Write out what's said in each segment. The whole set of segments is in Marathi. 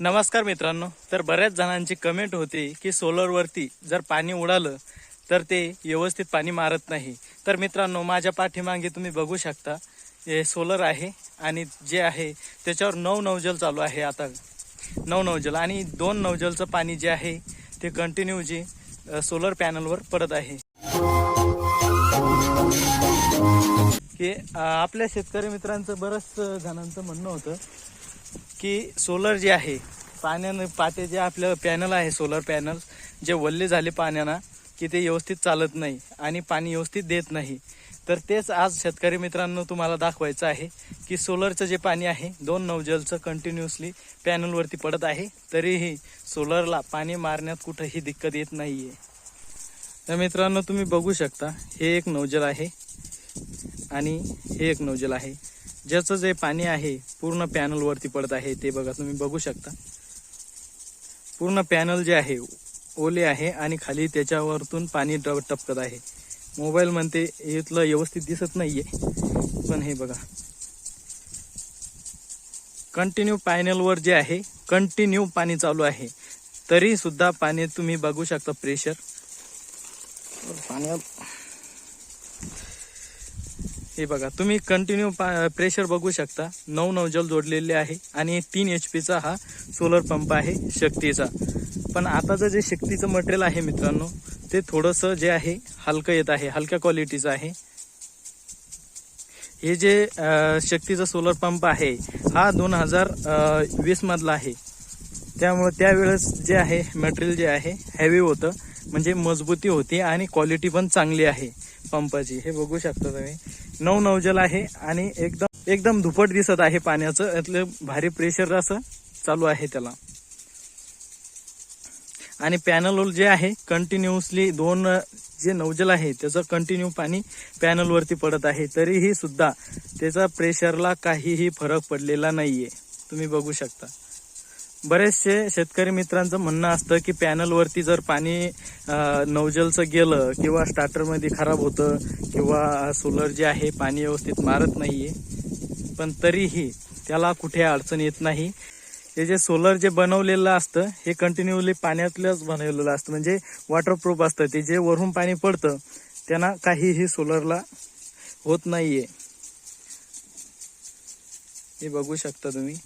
नमस्कार मित्रांनो. तर बऱ्याच जणांची कमेंट होती की सोलरवरती जर पाणी उडालं तर ते व्यवस्थित पाणी मारत नाही. तर मित्रांनो माझ्या पाठीमागे तुम्ही बघू शकता हे सोलर आहे आणि जे आहे त्याच्यावर नऊ नवजल चालू आहे आता. नऊ नवजल आणि दोन नवजलचं पाणी जे आहे ते कंटिन्यू जे सोलर पॅनलवर पडत आहे. की आपल्या शेतकरी मित्रांचं बरंच जणांचं म्हणणं होतं की सोलर जे आहे पाण्यानं पाते जे आपलं पॅनल आहे सोलर पॅनल जे वल्ले झाले पाण्यानं की ते व्यवस्थित चालत नाही आणि पाणी व्यवस्थित देत नाही. तर तेच आज शेतकरी मित्रांनो तुम्हाला दाखवायचं आहे की सोलरचं जे पाणी आहे दोन नवजलचं कंटिन्युअसली पॅनलवरती पडत आहे तरीही सोलरला पाणी मारण्यात कुठंही दिक्कत येत नाही आहे तर मित्रांनो तुम्ही बघू शकता हे एक नवजल आहे आणि हे एक नोजल आहे. ज्याचं जे पाणी आहे पूर्ण पॅनलवरती पडत आहे ते बघा तुम्ही बघू शकता. पूर्ण पॅनल जे आहे ओले आहे आणि खाली त्याच्यावरतून पाणी ड टपकत आहे. मोबाईल म्हणते इथलं व्यवस्थित दिसत नाहीये. पण हे बघा. कंटिन्यू पॅनलवर जे आहे कंटिन्यू पाणी चालू आहे. तरी सुद्धा पाणी तुम्ही बघू शकता प्रेशर पाण्यात हे बघा तुम्ही कंटिन्यू प्रेशर बघू शकता. नऊ नवजल जोडलेले आहे आणि तीन एच पीचा हा सोलर पंप आहे शक्तीचा. पण आताचं जे शक्तीचं मटेरियल आहे मित्रांनो ते थोडंसं जे आहे हलकं येत आहे हलक्या क्वालिटीचं आहे. हे जे शक्तीचा सोलर पंप आहे हा दोन हजार वीसमधला आहे. त्यामुळे त्यावेळेस जे आहे मटेरियल जे आहे हॅवी होतं. म्हणजे मजबूती होती आणि क्वालिटी पण चांगली आहे पंपाची हे बघू शकता तुम्ही. नऊ नवजल आहे आणि एकदम एकदम धुपट दिसत आहे पाण्याचं. यातलं भारी प्रेशर असं चालू आहे त्याला. आणि पॅनल जे आहे कंटिन्युअसली दोन जे नवजल आहे त्याचं कंटिन्यू पाणी पॅनलवरती पडत आहे. तरीही सुद्धा त्याचा प्रेशरला काहीही फरक पडलेला नाहीये. तुम्ही बघू शकता. बरेचसे शेतकरी मित्रांचं म्हणणं असतं की पॅनलवरती जर पाणी नवजलचं गेलं किंवा स्टार्टरमध्ये खराब होतं किंवा सोलर जे आहे पाणी व्यवस्थित मारत नाहीये पण तरीही त्याला कुठे अडचण येत नाही. हे जे सोलर जे बनवलेलं असतं हे कंटिन्युअली पाण्यातलंच बनवलेलं असतं. म्हणजे वॉटरप्रूफ असतं. ते जे वरून पाणी पडतं त्यांना काहीही सोलरला होत नाहीये. हे बघू शकता तुम्ही.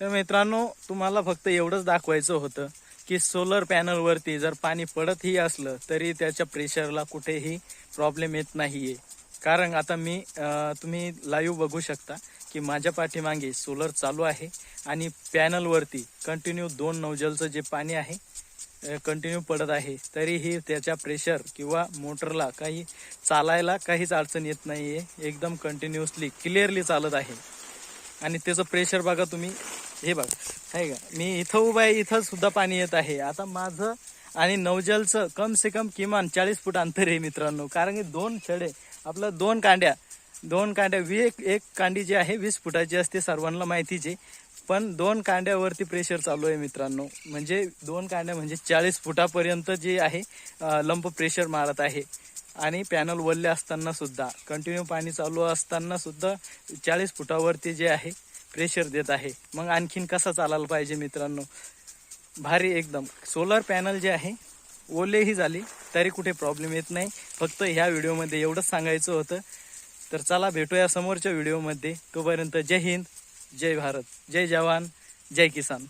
तर मित्रांनो तुम्हाला फक्त एवढंच दाखवायचं होतं की सोलर पॅनलवरती जर पाणी पडतही असलं तरी त्याच्या प्रेशरला कुठेही प्रॉब्लेम येत नाहीये. कारण आता मी तुम्ही लाईव्ह बघू शकता की माझ्या पाठीमागे सोलर चालू आहे आणि पॅनलवरती कंटिन्यू दोन नवजलचं जे पाणी आहे कंटिन्यू पडत आहे तरीही त्याच्या प्रेशर किंवा मोटरला काही चालायला काहीच अडचण येत नाहीये. एकदम कंटिन्युअसली क्लिअरली चालत आहे. आणि त्याचं प्रेशर बघा तुम्ही. हे बघ आहे का? मी इथं उभा आहे इथं सुद्धा पाणी येत आहे. आता माझं आणि नवजलचं कम से कम किमान चाळीस फूट अंतर आहे मित्रांनो. कारण की दोन छडे आपलं दोन कांड्या दोन कांड्या वी एक एक कांडी जी आहे वीस फुटाची असते सर्वांना माहितीची. पण दोन कांड्यावरती प्रेशर चालू आहे मित्रांनो. म्हणजे दोन कांड्या म्हणजे चाळीस फुटापर्यंत जे आहे लंप प्रेशर मारत आहे. आणि पॅनल वल्ले असताना सुद्धा कंटिन्यू पाणी चालू असताना सुद्धा चाळीस फुटावरती जे आहे प्रेशर देत आहे. मग आणखीन कसा चालायला पाहिजे मित्रांनो? भारी एकदम. सोलर पॅनल जे आहे ओलेही झाली तरी कुठे प्रॉब्लेम येत नाही. फक्त ह्या व्हिडिओमध्ये एवढंच सांगायचं होतं. तर चला भेटूया समोरच्या व्हिडिओमध्ये. तोपर्यंत जय हिंद जय भारत जय जवान जय किसान.